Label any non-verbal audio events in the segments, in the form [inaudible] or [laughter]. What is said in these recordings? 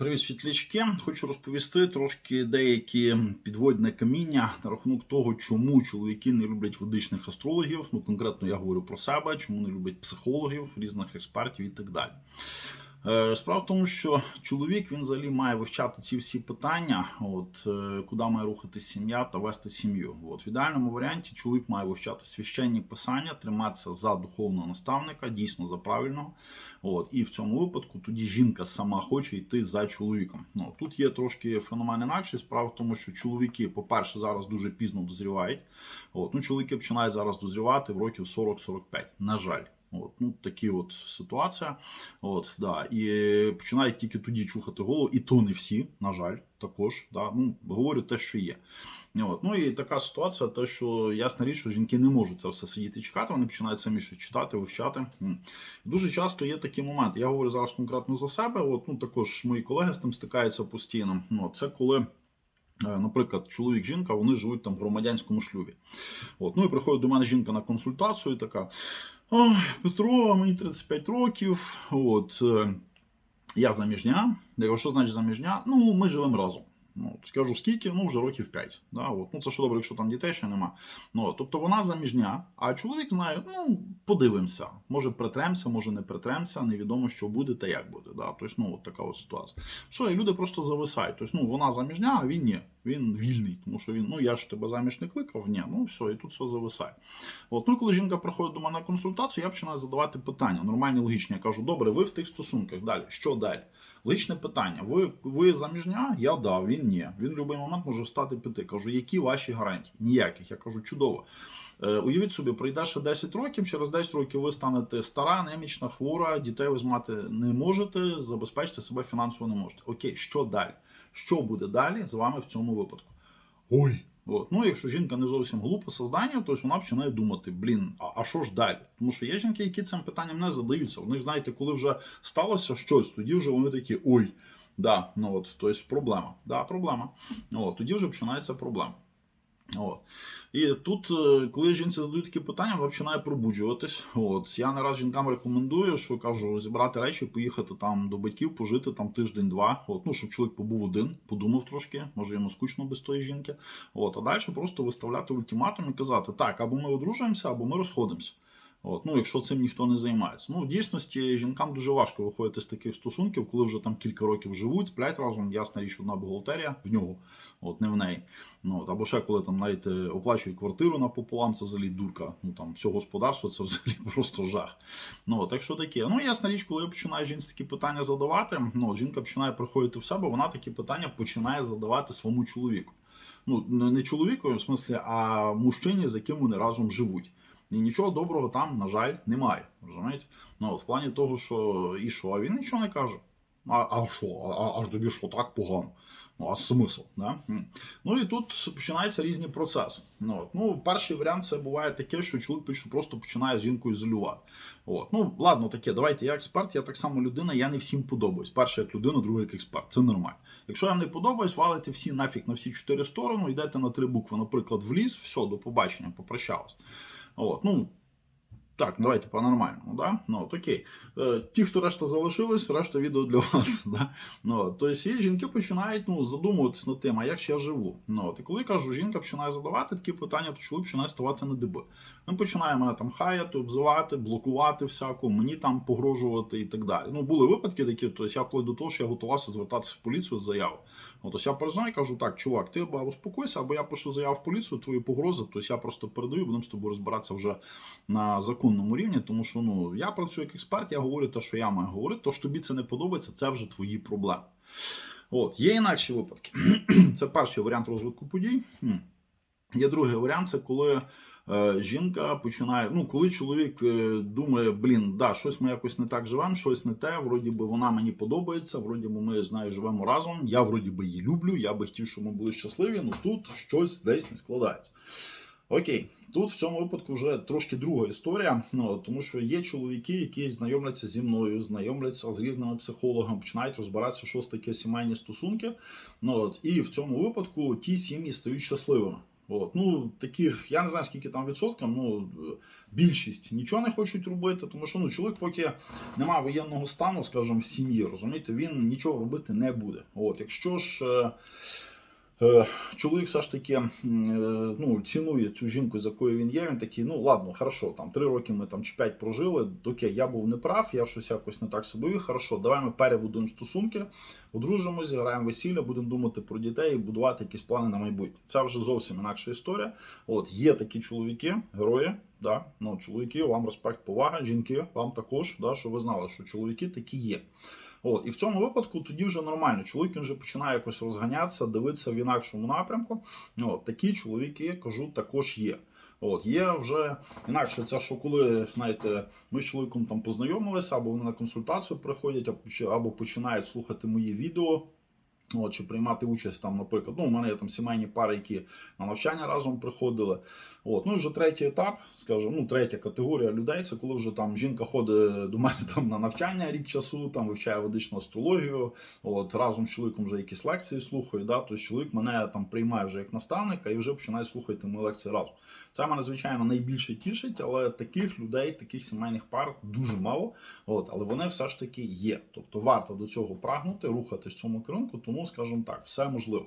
Привіт, світлячки. Хочу розповісти трошки деякі підводне каміння на рахунок того, чому чоловіки не люблять ведичних астрологів. Ну, конкретно я говорю про себе, чому не люблять психологів, різних експертів і так далі. Е, Справа в тому, що чоловік він взагалі має вивчати ці всі питання, от е, куди має рухати сім'я та вести сім'ю. От в ідеальному варіанті чоловік має вивчати священні писання, триматися за духовного наставника, дійсно за правильного. От і в цьому випадку тоді жінка сама хоче йти за чоловіком. Ну тут є трошки феномен інакший. Справа в тому, що чоловіки, по-перше, зараз дуже пізно дозрівають. От ну чоловіки починають зараз дозрівати в років 40-45. На жаль. От, ну такі от ситуація. От, да. І починають тільки тоді чухати голову, і то не всі, на жаль, також. Да. Ну, говорю те, що є. От. Ну і така ситуація, те, що ясна річ, що жінки не можуть це все сидіти і чекати, вони починають самі щось читати, вивчати. Дуже часто є такі моменти. Я говорю зараз конкретно за себе. От, ну, також мої колеги з тим стикаються постійно. Ну, це коли. Е, Наприклад, чоловік, жінка, вони живуть там в громадянському шлюбі. От, ну і приходить до мене жінка на консультацію, і така: Петро, мені 35 років. От, е, я заміжня. Я кажу, що значить заміжня? Ну, ми живемо разом. Ну, скажу, скільки, ну, вже років 5. Да, от. Ну, це що добре, якщо там дітей ще нема. Ну, тобто вона заміжня, а чоловік знає, ну, подивимося. Може притремся, може не притремся, невідомо, що буде та як буде. Да? Тобто, ну, от така от ситуація. Все, і люди просто зависають. Тобто, ну, вона заміжня, а він ні. Він вільний, тому що він, ну я ж тебе заміж не кликав, ні, ну все, і тут все зависає. От, ну, коли жінка приходить до мене на консультацію, я починаю задавати питання, нормальні, логічні. Я кажу, добре, ви в тих стосунках далі. Що далі? Логічне питання. Ви, ви заміжня? Я да, він ні. Він в будь-який момент може встати піти. Кажу, які ваші гарантії? Ніяких. Я кажу, чудово. Е, уявіть собі, пройде ще 10 років, через 10 років ви станете стара, немічна, хвора, дітей ви мати не можете, забезпечити себе фінансово не можете. Окей, що далі? Що буде далі з вами в цьому випадку? Ой. От. Ну, якщо жінка не зовсім глупе создання, то вона починає думати: блін, а, а що ж далі? Тому що є жінки, які цим питанням не задаються. Вони знаєте, коли вже сталося щось, тоді вже вони такі ой, да, ну от, тобто проблема. Да, проблема. От, тоді вже починається проблема. От. І тут, е, коли жінці задають такі питання, вона починає пробуджуватись. От. Я не раз жінкам рекомендую, що кажу, зібрати речі, поїхати там до батьків, пожити там тиждень-два. От. Ну, щоб чоловік побув один, подумав трошки, може йому скучно без тої жінки. От. А далі просто виставляти ультиматум і казати, так, або ми одружуємося, або ми розходимося. От, ну, якщо цим ніхто не займається. Ну, в дійсності жінкам дуже важко виходити з таких стосунків, коли вже там кілька років живуть, сплять разом, ясна річ, одна бухгалтерія в нього, от не в неї. Ну, от, або ще коли там навіть е, оплачують квартиру напополам, це взагалі дурка. Ну там все господарство, це взагалі [laughs] просто жах. Ну, от, так що таке. Ну, ясна річ, коли я починаю жінці такі питання задавати, ну, от, жінка починає приходити в себе, вона такі питання починає задавати своєму чоловіку. Ну, не чоловікові, в смислі, а мужчині, з яким вони разом живуть. І нічого доброго там, на жаль, немає. розумієте? Ну, в плані того, що і що, а він нічого не каже. А а що? А, аж тобі що так погано? Ну, а смисл? Да? Ну і тут починаються різні процеси. Ну, от. ну, перший варіант це буває таке, що чоловік просто починає з жінкою ізолювати. От. Ну, ладно, таке, давайте, я експерт, я так само людина, я не всім подобаюсь. Перший як людина, другий як експерт. Це нормально. Якщо я вам не подобаюсь, валите всі нафіг на всі чотири сторони, йдете на три букви, наприклад, в ліс, все, до побачення, попрощались. От, ну, так, давайте по-нормальному, да? Ну, от, окей. Е, ті, хто решта залишились, решта відео для вас. [laughs] Да? Ну, тобто, і жінки починають ну, задумуватись над тим, а як ж я живу. Ну, от, і коли кажу, жінка починає задавати такі питання, то чоловік починає ставати на диби. Він починає мене там хаяти, обзивати, блокувати всяку, мені там погрожувати і так далі. Ну, були випадки такі, тобто я вплоть до того, що я готувався звертатися в поліцію з заявою. От, ось я перезвоню і кажу, так, чувак, ти або успокойся, або я пишу заяву в поліцію, твої погрози, тобто я просто передаю, будемо з тобою розбиратися вже на законному рівні, тому що ну, я працюю як експерт, я говорю те, що я маю говорити, то що тобі це не подобається, це вже твої проблеми. От, є інакші випадки. [clears throat] це перший варіант розвитку подій. Є другий варіант, це коли е, жінка починає. Ну, коли чоловік е, думає, блін, да, щось ми якось не так живемо, щось не те, вроді би вона мені подобається, вроді би ми з нею живемо разом, я вроді би її люблю, я би хотів, щоб ми були щасливі, ну тут щось десь не складається. Окей, тут в цьому випадку вже трошки друга історія, ну, тому що є чоловіки, які знайомляться зі мною, знайомляться з різними психологами, починають розбиратися, що таке сімейні стосунки. Ну, от, і в цьому випадку ті сім'ї стають щасливими. От. Ну, таких, я не знаю, скільки там відсотків, ну, більшість нічого не хочуть робити, тому що ну, чоловік, поки немає воєнного стану, скажімо, в сім'ї, розумієте, він нічого робити не буде. От, якщо ж. Е, Чоловік все ж таки е, ну, цінує цю жінку, з якою він є. Він такий, ну ладно, хорошо, там три роки ми там чи п'ять прожили. Окей, я був неправ, я щось якось не так собою. Хорошо, давай ми перебудуємо стосунки, одружимося, зіграємо весілля, будемо думати про дітей і будувати якісь плани на майбутнє. Це вже зовсім інакша історія. От є такі чоловіки, герої. Да, ну, чоловіки, вам респект, повага, жінки, вам також, да, що ви знали, що чоловіки такі є. От, і в цьому випадку тоді вже нормально. Чоловік він вже починає якось розганятися, дивитися в інакшому напрямку. От, такі чоловіки, кажу, також є. От, є вже інакше це, що коли знаєте, ми з чоловіком там познайомилися, або вони на консультацію приходять, або починають слухати мої відео. От, чи приймати участь там, наприклад, ну, у мене є там сімейні пари, які на навчання разом приходили. От, ну і вже третій етап, скажімо, ну, третя категорія людей, це коли вже там жінка ходить до мене там на навчання рік часу, там вивчає ведичну астрологію, от разом з чоловіком вже якісь лекції слухає. Да, тобто чоловік мене там приймає вже як наставника і вже починає слухати мої лекції разом. Це мене, звичайно, найбільше тішить, але таких людей, таких сімейних пар дуже мало. От, але вони все ж таки є. Тобто варто до цього прагнути, рухатись в цьому керунку, тому, скажімо так, все можливо.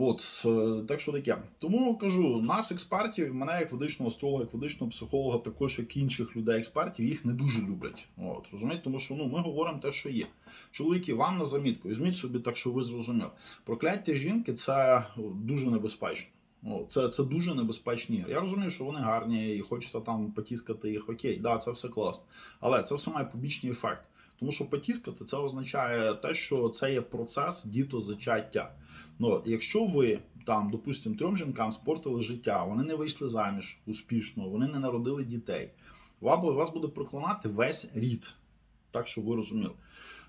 От, е, так що таке. Тому кажу, нас експертів, мене як ведичного астролога, як ведичного психолога, також як інших людей експертів, їх не дуже люблять. От, розумієте, тому що ну, ми говоримо те, що є. Чоловіки, вам на замітку, візьміть собі так, що ви зрозуміли. Прокляття жінки це дуже небезпечно. О, це, це дуже небезпечні ігри. Я розумію, що вони гарні і хочеться там потіскати їх. Окей, да, це все класно. Але це все має побічний ефект. Тому що потіскати це означає те, що це є процес дітозачаття. Ну, якщо ви там, допустимо, трьом жінкам спортили життя, вони не вийшли заміж успішно, вони не народили дітей, вас буде проклинати весь рід. Так, щоб ви розуміли.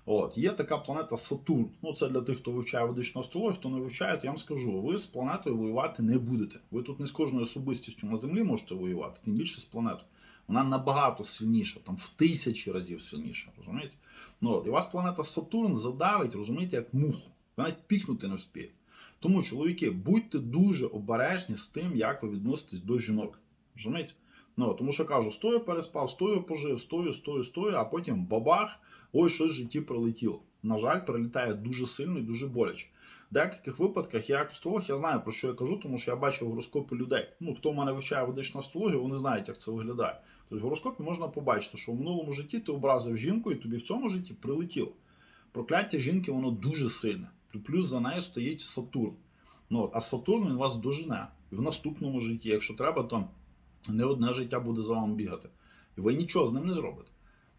От, є така планета Сатурн. Ну, це для тих, хто вивчає ведичну астрологію, хто не вивчає, то я вам скажу, ви з планетою воювати не будете. Ви тут не з кожною особистістю на землі можете воювати, тим більше з планетою. Вона набагато сильніша, там в тисячі разів сильніша. Розумієте? Ну, і вас планета Сатурн задавить, розумієте, як муху. Ви навіть пікнути не вспієте. Тому, чоловіки, будьте дуже обережні з тим, як ви відноситесь до жінок. Розумієте? Ну, тому що кажу, стою переспав, стою пожив, стою, стою, стою, а потім бабах, ой, щось в житті прилетіло. На жаль, прилітає дуже сильно і дуже боляче. В деяких випадках я як астролог, я знаю про що я кажу, тому що я бачив гороскопи людей. Ну, хто в мене вивчає ведичну астрологію, вони знають, як це виглядає. Тобто в гороскопі можна побачити, що в минулому житті ти образив жінку, і тобі в цьому житті прилетіло. Прокляття жінки, воно дуже сильне. Плюс за нею стоїть Сатурн. Ну, от, а Сатурн він вас дожене. І в наступному житті, якщо треба, то не одне життя буде за вами бігати. І ви нічого з ним не зробите.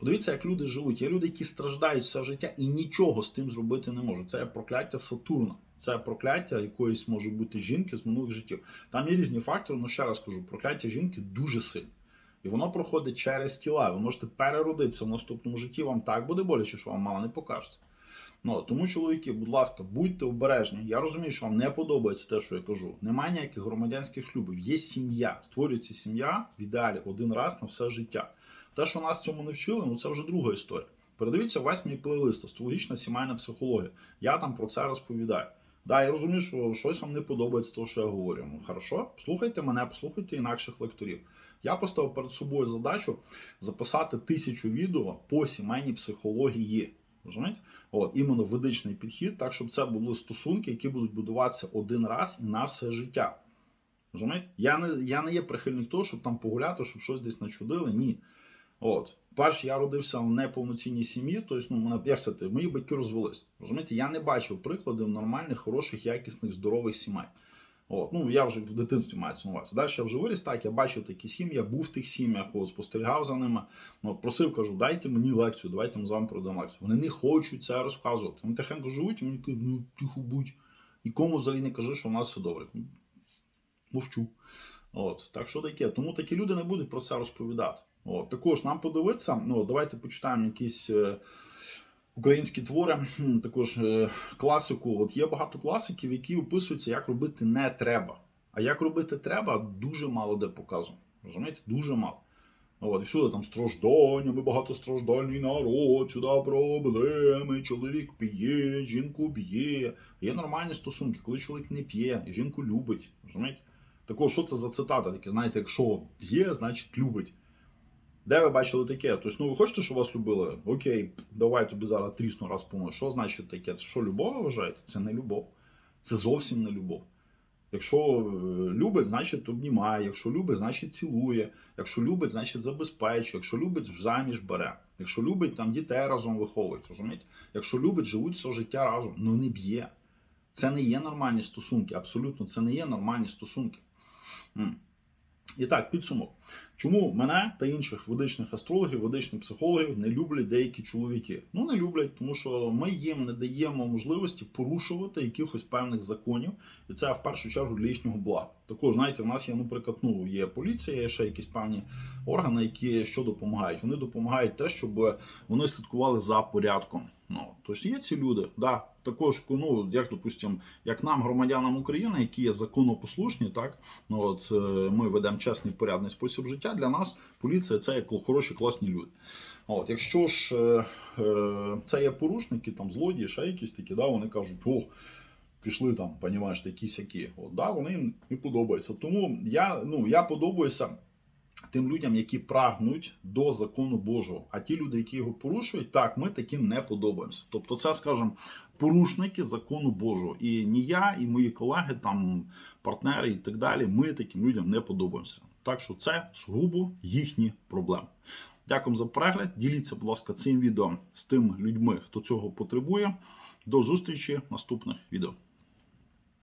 Подивіться, як люди живуть. Є люди, які страждають все життя і нічого з тим зробити не можуть. Це прокляття Сатурна. Це прокляття якоїсь може бути жінки з минулих життів. Там є різні фактори, але ще раз кажу, прокляття жінки дуже сильне. І воно проходить через тіла. Ви можете переродитися в наступному житті, вам так буде боляче, що вам мало не покажеться. Ну, тому, чоловіки, будь ласка, будьте обережні. Я розумію, що вам не подобається те, що я кажу. Немає ніяких громадянських шлюбів. Є сім'я. Створюється сім'я в ідеалі один раз на все життя. Те, що нас цьому не вчили, ну це вже друга історія. Передивіться весь мій плейлист астрологічна сімейна психологія. Я там про це розповідаю. Да, я розумію, що щось вам не подобається, того, що я говорю. Ну, хорошо, слухайте мене, послухайте інакших лекторів. Я поставив перед собою задачу записати тисячу відео по сімейній психології. Розумієте? От, іменно ведичний підхід, так, щоб це були стосунки, які будуть будуватися один раз і на все життя. Розумієте? Я не, я не є прихильник того, щоб там погуляти, щоб щось десь начудили. Ні. От. Перше, я родився в неповноцінній сім'ї, тобто, ну, мене, як сказати, мої батьки розвелись. Розумієте, я не бачив прикладів нормальних, хороших, якісних, здорових сімей. От, ну я вже в дитинстві мається на увазі. Далі я вже виріс, так, я бачив такі сім'ї, я був в тих сім'ях, спостерігав за ними. Ну, просив, кажу, дайте мені лекцію, давайте ми з вами проведемо лекцію. Вони не хочуть це розказувати. Вони тихенько живуть, і мені кажуть, ну тихо будь. Нікому взагалі не кажи, що в нас все добре. Мовчу. От, так що таке. Тому такі люди не будуть про це розповідати. От, також нам подивитися, ну, давайте почитаємо якісь. Е, Українські твори, також е, класику. От є багато класиків, які описуються, як робити не треба. А як робити треба, дуже мало де показано. Розумієте? Дуже мало. От, і всюди там страждання, ми багатостраждальний народ, сюди проблеми, чоловік п'є, жінку б'є. Є нормальні стосунки, коли чоловік не п'є, жінку любить. Розумієте? Також, що це за цитата? Таке, знаєте, якщо є, значить любить. Де ви бачили таке? Тобто, ну ви хочете, щоб вас любили? Окей, давай тобі зараз трісну раз помою. Що значить таке? Це що любов вважаєте? Це не любов. Це зовсім не любов. Якщо е, любить, значить обнімає. Якщо любить, значить цілує. Якщо любить, значить забезпечує. Якщо любить, заміж бере. Якщо любить, там дітей разом виховують. Розумієте? Якщо любить, живуть все життя разом. Ну не б'є. Це не є нормальні стосунки. Абсолютно, це не є нормальні стосунки. І так, підсумок. Чому мене та інших ведичних астрологів, ведичних психологів не люблять деякі чоловіки? Ну не люблять, тому що ми їм не даємо можливості порушувати якихось певних законів, і це в першу чергу для їхнього блага. Також, знаєте, у нас є, наприклад, ну є поліція, є ще якісь певні органи, які що допомагають. Вони допомагають те, щоб вони слідкували за порядком. Ну тобто є ці люди, да. Також, ну як допустимо, як нам, громадянам України, які є законопослушні, так ну от е, ми ведемо чесний порядний спосіб життя. Для нас поліція це як хороші, класні люди. От, якщо ж е, е, це є порушники, там злодії, ще якісь такі, да, вони кажуть, о, пішли там, понімаєш, такі сякі. Да, вони їм не подобаються. Тому я, ну, я подобаюся тим людям, які прагнуть до закону Божого. А ті люди, які його порушують, так, ми таким не подобаємося. Тобто, це, скажімо, порушники закону Божого. І ні я, і мої колеги, там, партнери і так далі, ми таким людям не подобаємося. Так що це сугубо їхні проблеми. Дякую за перегляд. Діліться, будь ласка, цим відео з тими людьми, хто цього потребує. До зустрічі в наступних відео.